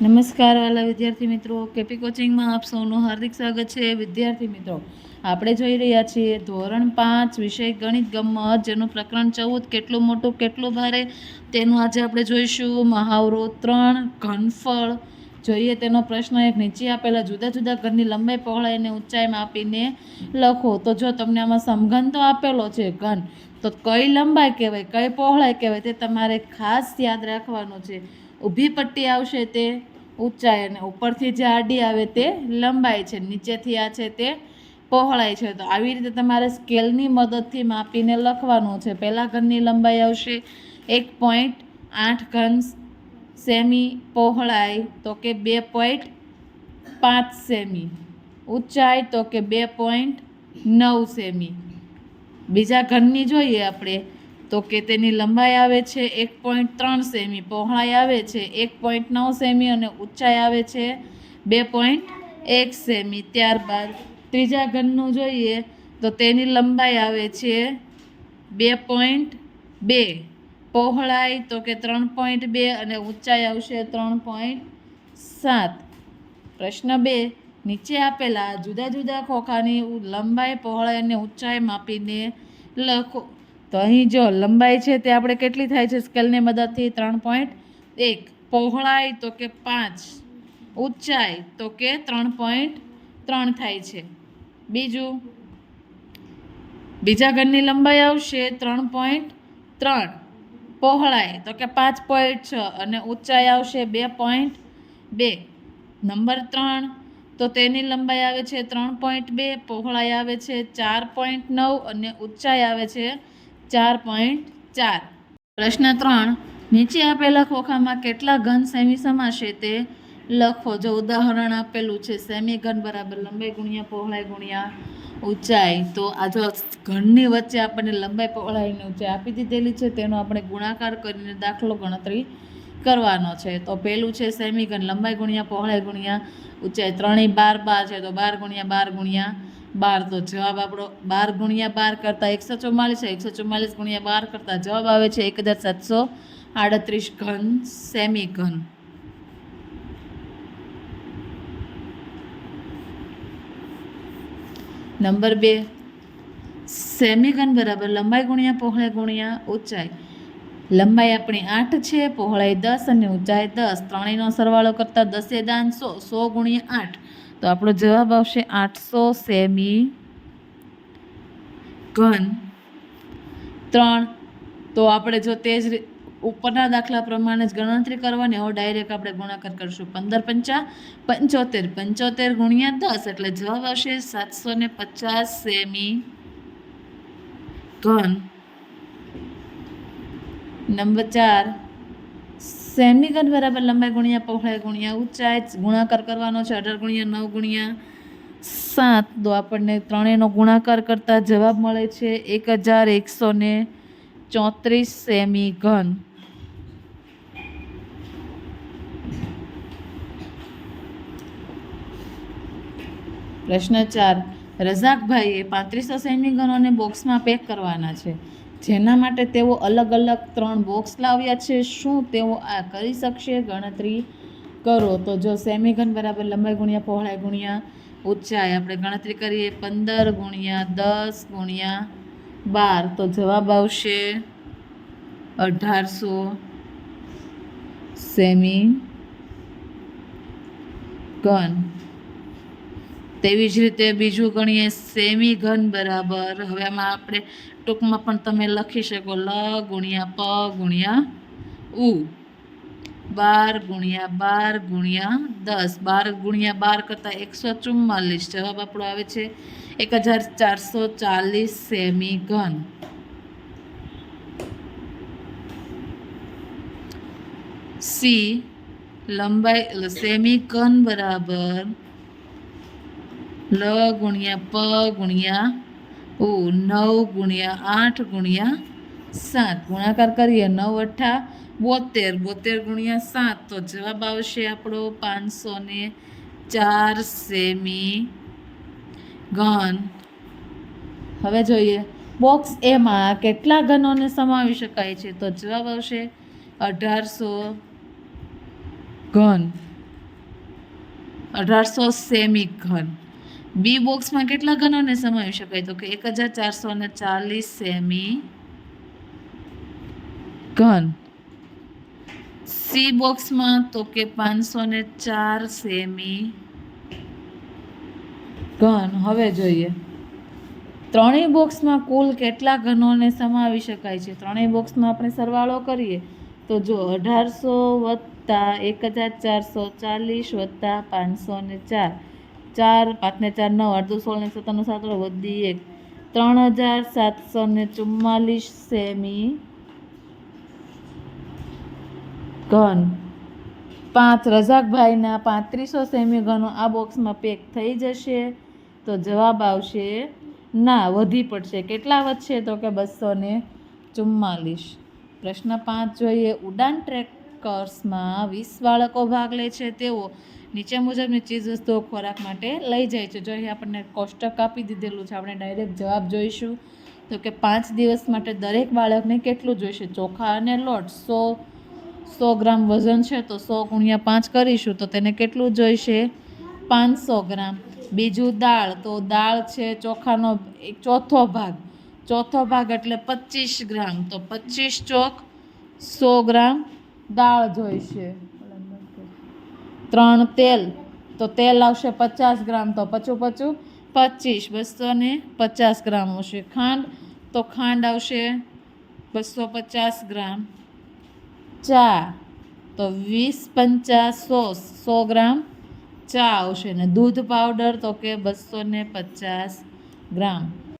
નમસ્કાર વાલા વિદ્યાર્થી મિત્રો. કેપી કોચિંગમાં આપ સૌનું હાર્દિક સ્વાગત છે. વિદ્યાર્થી મિત્રો, આપણે જોઈ રહ્યા છીએ ધોરણ પાંચ વિષય ગણિત ગમત, જેનું પ્રકરણ ચૌદ, કેટલું મોટું, કેટલું ભારે, તેનું આજે આપણે જોઈશું. મહાવરો ત્રણ, ઘનફળ, જોઈએ તેનો પ્રશ્ન એક, નીચે આપેલા જુદા જુદા ઘરની લંબાઈ પહોળાઈ અને ઊંચાઈમાં આપીને લખો. તો જો તમને આમાં સમઘન તો આપેલો છે, ઘન, તો કઈ લંબાઈ કહેવાય, કઈ પહોળાઈ કહેવાય, તે તમારે ખાસ યાદ રાખવાનું છે. ઊભી પટ્ટી આવશે તે, ઊંચાઈ અને ઉપરથી જે આડી આવે તે લંબાઈ છે, નીચેથી આ છે તે પહોળાઈ છે. તો આવી રીતે તમારે સ્કેલની મદદથી માપીને લખવાનું છે. પહેલાં ઘનની લંબાઈ આવશે એક પોઈન્ટ આઠ ઘન સેમી પહોળાઈ, તો કે બે પોઈન્ટ પાંચ સેમી. ઊંચાઈ, તો કે બે પોઈન્ટ નવ સેમી. બીજા ઘનની જોઈએ આપણે. તો કે તેની લંબાઈ આવે છે એક પોઈન્ટ ત્રણ સેમી, પહોળાઈ આવે છે એક પોઈન્ટ નવ સેમી અને ઊંચાઈ આવે છે બે પોઈન્ટ એક સેમી. ત્યારબાદ ત્રીજા ઘનનું જોઈએ તો તેની લંબાઈ આવે છે બે પોઈન્ટ બે, પહોળાઈ તો કે ત્રણ પોઈન્ટ બે અને ઊંચાઈ આવશે ત્રણ પોઈન્ટ સાત. પ્રશ્ન બે, નીચે આપેલા જુદા જુદા ખોખાની લંબાઈ, પહોળાઈ અને ઊંચાઈ માપીને લખો. તો અહીં જો લંબાઈ છે તે આપણે કેટલી થાય છે? સ્કેલની મદદથી ત્રણ પોઈન્ટ એક. પહોળાઈ તો કે પાંચ. ઊંચાઈ તો કે ત્રણ પોઈન્ટ ત્રણ થાય છે. બીજું? બીજા ઘરની લંબાઈ આવશે ત્રણ પોઈન્ટ ત્રણ. પહોળાઈ તો કે પાંચ પોઈન્ટ છ અને ઊંચાઈ આવશે બે પોઈન્ટ બે. નંબર ત્રણ. તો તેની લંબાઈ આવે છે ત્રણ પોઈન્ટ બે, પહોળાઈ આવે છે ચાર પોઈન્ટ નવ અને ઊંચાઈ આવે છે ચાર પોઈન્ટ ચાર. પ્રશ્ન ત્રણ. નીચે આપેલા ખોખામાં કેટલા ઘન સેમી સમાશે તે લખો. જો ઉદાહરણ આપેલું છે સેમી ઘન બરાબર લંબાઈ ગુણ્યા પહોળાઈ ગુણ્યા ઊંચાઈ. તો આ જો ઘનની વચ્ચે આપણને લંબાઈ, પહોળાઈની ઊંચાઈ આપી દીધેલી છે, તેનો આપણે ગુણાકાર કરીને દાખલો ગણતરી કરવાનો છે. તો પહેલું છે સેમી ઘન લંબાઈ ગુણ્યા, પહોળાઈ ગુણ્યા ઊંચાઈ. ત્રણેય બાર બાર છે, તો બાર ગુણ્યા બાર ગુણ્યા બાર તો જવાબ આપણો બાર ગુણ્યા બાર કરતાં એકસો ચુમ્માલીસ એકસો ચુમ્માલીસ ગુણ્યા બાર કરતાં જવાબ આવે છે એક હજાર સાતસો આડત્રીસ ઘન સેમી ઘન. નંબર બે. સેમી ઘન બરાબર લંબાઈ ગુણ્યા પહોળાઈ ગુણ્યા ઊંચાઈ. લંબાઈ આપણી આઠ છે, પહોળાઈ દસ અને ઊંચાઈ દસ. ત્રણેયનો સરવાળો કરતાં દસે દાન સો સો ગુણ્યા આઠ. તો આપણો જવાબ આવશે આઠસો સેમી ઘન ત્રણ. તો આપણે જો તે જ ઉપરના દાખલા પ્રમાણે જ ગણતરી કરવાની, હવે ડાયરેક્ટ આપણે ગુણાકાર કરીશું. પંદર પંચા પંચોતેર. પંચોતેર ગુણ્યા દસ, એટલે જવાબ આવશે સાતસો ને પચાસ સેમી ઘન. નંબર ચાર. સેમી ઘન બરાબર લંબાઈ ગુણ્યા, પહોળાઈ ગુણ્યા, ઊંચાઈ ગુણાકાર કરવાનો છે, અઢાર ગુણ્યા, નવ ગુણ્યા, સાત. તો આપણને ત્રણેયનો ગુણાકાર કરતા જવાબ મળે છે એક હજાર એકસો ને ચોત્રીસ સેમી ઘન પ્રશ્ન ચાર, રઝાકભાઈએ પાંત્રીસો સેમી ઘનોને બોક્સમાં પેક કરવાના છે. જેના માટે તેઓ અલગ અલગ ત્રણ બોક્સ લાવ્યા છે. શું તેઓ આ કરી શકશે? ગણતરી કરો. તો જો સેમી ઘન બરાબર લંબાઈ ગુણ્યા પહોળાઈ ગુણ્યા ઊંચાઈ, આપણે ગણતરી કરીએ પંદર ગુણ્યા દસ ગુણ્યા બાર. તો જવાબ આવશે અઢારસો સેમી ઘન. તેવી જ રીતે બીજું ગણીએ સેમી ઘન બરાબર. હવે આમાં આપણે ટૂંકમાં પણ તમે લખી શકો લ ગુણ્યા પ ગુણ્યા ઉ. બાર ગુણ્યા બાર ગુણ્યા દસ. બાર ગુણ્યા બાર કરતાં એકસો ચુમ્માલીસ. જવાબ આપણો આવે છે એક હજાર ચારસો ચાલીસ સેમી ઘન સી. લંબાઈ સેમી ઘન બરાબર. લ ગુણ્યા પ ગુણ્યા ઉ, નવ ગુણ્યા આઠ ગુણ્યા સાત. ગુણાકાર કરીએ નવ અઠ્ઠા બોતેર. બોતેર ગુણ્યા સાત. તો જવાબ આવશે આપણો પાંચસો ને ચાર સેમી ઘન. હવે જોઈએ. બોક્સ એમાં કેટલા ઘનોને સમાવી શકાય છે? તો જવાબ આવશે અઢારસો ઘન. અઢારસો સેમી ઘન. બી બોક્સમાં કેટલા ઘનોને સમાવી શકાય? તો કે એક હજાર ચારસો ને ચાલીસ સેમી ઘન. સી બોક્સમાં તો કે પાંચસો ને ચાર સેમી ઘન. હવે જોઈએ. ત્રણેય બોક્સમાં કુલ કેટલા ઘનોને સમાવી શકાય છે? ત્રણેય બોક્સમાં આપણે સરવાળો કરીએ તો જો અઢારસો વત્તા એક હજાર ચારસો ચાલીસ વત્તા પાંચસો ને ચાર. ચાર, પાંચને ચાર, નવ અડધો સોળ ને સત્તાનું સાતડો વધી એક. ત્રણ હજાર સાતસો ને ચુમ્માલીસ સેમી. ઘન. પાંચ રઝાકભાઈના પાંત્રીસો સેમી ઘનો આ બોક્સમાં પેક થઈ જશે. તો જવાબ આવશે, ના, વધી પડશે. કેટલા વધશે? તો કે બસો ને ચુમ્માલીસ. પ્રશ્ન પાંચ જોઈએ. ઉડાન ટ્રેકર્સમાં વીસ બાળકો ભાગ લે છે, તેઓ નીચે મુજબની ચીજવસ્તુઓ ખોરાક માટે લઈ જાય છે. જો અહીં આપણને કોષ્ટક આપી દીધેલું છે, આપણે ડાયરેક્ટ જવાબ જોઈશું. તો કે પાંચ દિવસ માટે દરેક બાળકને કેટલું જોઈશે? ચોખા અને લોટ. સો સો ગ્રામ વજન છે, તો સો ગુણ્યા પાંચ કરીશું, તો તેને કેટલું જોઈશે? પાંચસો ગ્રામ. બીજું દાળ. તો દાળ છે ચોખાનો એક ચોથો ભાગ. ચોથો ભાગ એટલે પચીસ ગ્રામ. તો પચીસ ચોક સો ગ્રામ. દાળ જોઈશે. ત્રણ તેલ. તો તેલ આવશે પચાસ ગ્રામ, તો પચું પચું પચીસ. બસો ને પચાસ ગ્રામ આવશે ખાંડ. તો ખાંડ આવશે બસો પચાસ ગ્રામ. ચા. તો વીસ પંચાસ સો સો ગ્રામ ચા આવશે. ને દૂધ પાવડર તો કે બસો પચાસ ગ્રામ.